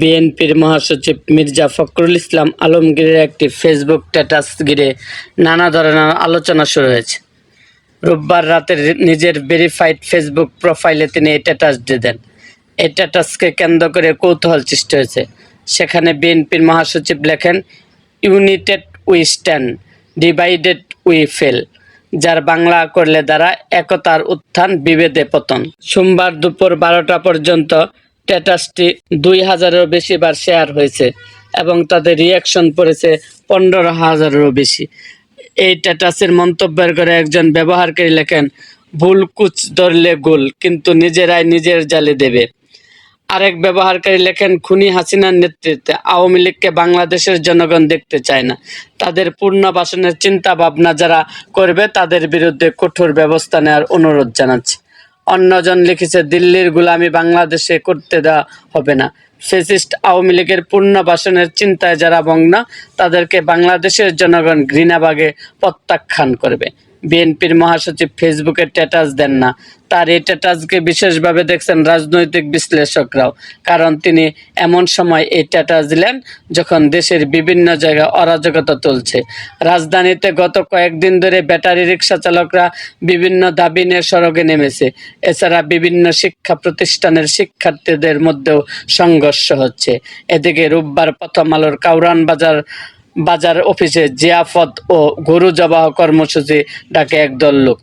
বিএনপির মহাসচিব মির্জা ফখরুল ইসলাম আলমগীরের একটি ফেসবুক স্ট্যাটাস ঘিরে নানা ধরনের আলোচনা শুরু হয়েছে। রোববার রাতে নিজের ভেরিফাইড ফেসবুক প্রোফাইলে তিনি এই স্ট্যাটাস দিয়ে দেন। এই স্ট্যাটাসকে কেন্দ্র করে কৌতূহল সৃষ্টি হয়েছে। সেখানে বিএনপির মহাসচিব লেখেন, united we stand, divided we fall, যার বাংলা করলে দ্বারা একতার উত্থান বিভেদে পতন। সোমবার দুপুর বারোটা পর্যন্ত স্ট্যাটাসটি দুই হাজারেরও বেশি বার শেয়ার হয়েছে এবং তাদের রিয়াকশন পড়েছে পনেরো হাজারেরও বেশি। এই স্ট্যাটাসের মন্তব্যের করে একজন ব্যবহারকারী লেখেন, ভুল কুচ ধরলে গোল, কিন্তু নিজেরাই নিজের জালে দেবে। আরেক ব্যবহারকারী লেখেন, খুনি হাসিনার নেতৃত্বে আওয়ামী লীগকে বাংলাদেশের জনগণ দেখতে চায় না। তাদের পুনর্বাসনের চিন্তা ভাবনা যারা করবে, তাদের বিরুদ্ধে কঠোর ব্যবস্থা নেওয়ার অনুরোধ জানাচ্ছে। অন্যজন লিখেছে, দিল্লির গুলামি বাংলাদেশে করতে দেওয়া হবে না। ফেসিস্ট আওয়ামী লীগের পূর্ণবাসনের চিন্তায় যারা বঙ্গনা তাদেরকে বাংলাদেশের জনগণ ঘৃণাবাগে প্রত্যাখ্যান করবে। বিএনপির মহাসচিব ফেসবুকে স্ট্যাটাস দেন না। তার এই স্ট্যাটাসকে বিশেষভাবে দেখছেন রাজনৈতিক বিশ্লেষকরাও। কারণ তিনি এমন সময় এই স্ট্যাটাস দিলেন যখন দেশের বিভিন্ন জায়গায় অরাজকতা চলছে রাজধানীতে গত কয়েকদিন ধরে ব্যাটারি রিক্সা চালকরা বিভিন্ন দাবি নিয়ে সড়কে নেমেছে। এছাড়া বিভিন্ন শিক্ষা প্রতিষ্ঠানের শিক্ষার্থীদের মধ্যেও সংঘর্ষ হচ্ছে। এদিকে রোববার প্রথম আলোর কাউরান বাজার বাজার অফিসে জিয়াফত ও গরু জবাহ কর্মসূচি ডাকে একদল লোক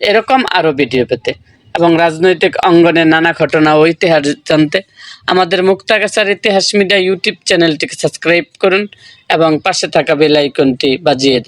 এরকম আরও ভিডিও পেতে এবং রাজনৈতিক অঙ্গনে নানা ঘটনা ও ইতিহাস জানতে আমাদের মুক্তাগাছার ইতিহাস মিডিয়া ইউটিউব চ্যানেলটিকে সাবস্ক্রাইব করুন এবং পাশে থাকা বেল আইকনটি বাজিয়ে।